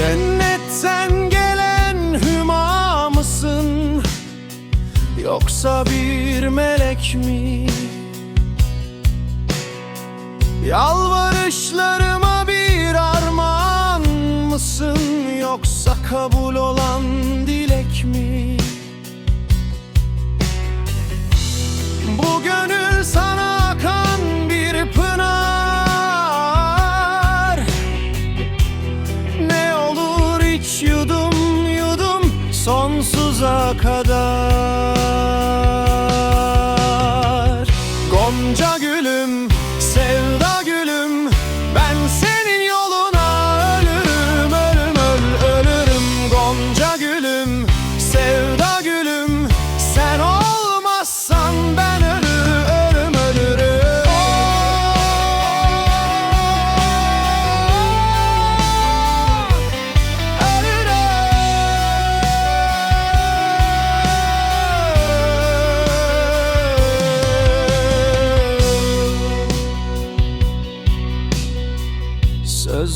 Cennetten gelen hüma mısın? Yoksa bir melek mi? Yalvarışlarıma sonsuza kadar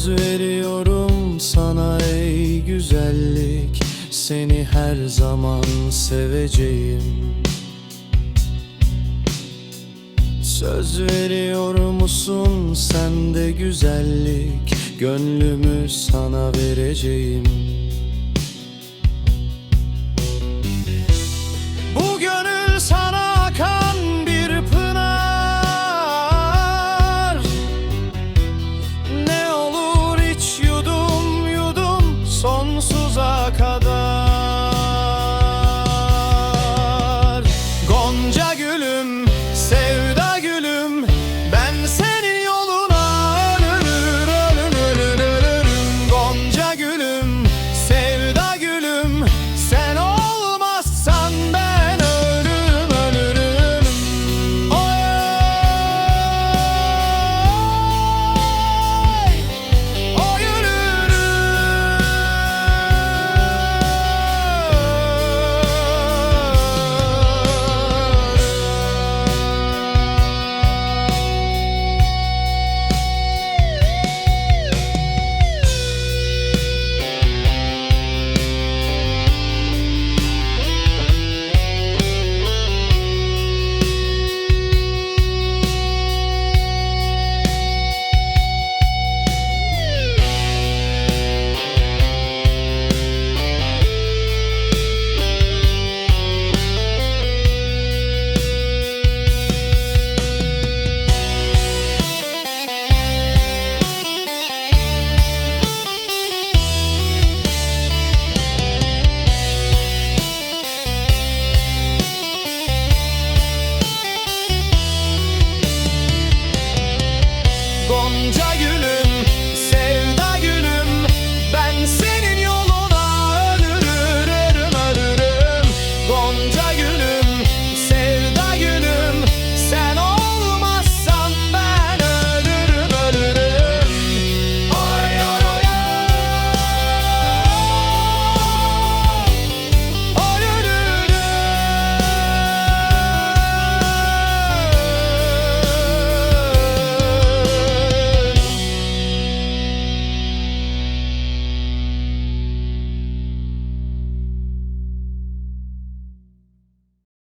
Söz veriyorum sana ey güzellik. Seni her zaman seveceğim. Söz veriyor musun sen de güzellik? Gönlümü sana vereceğim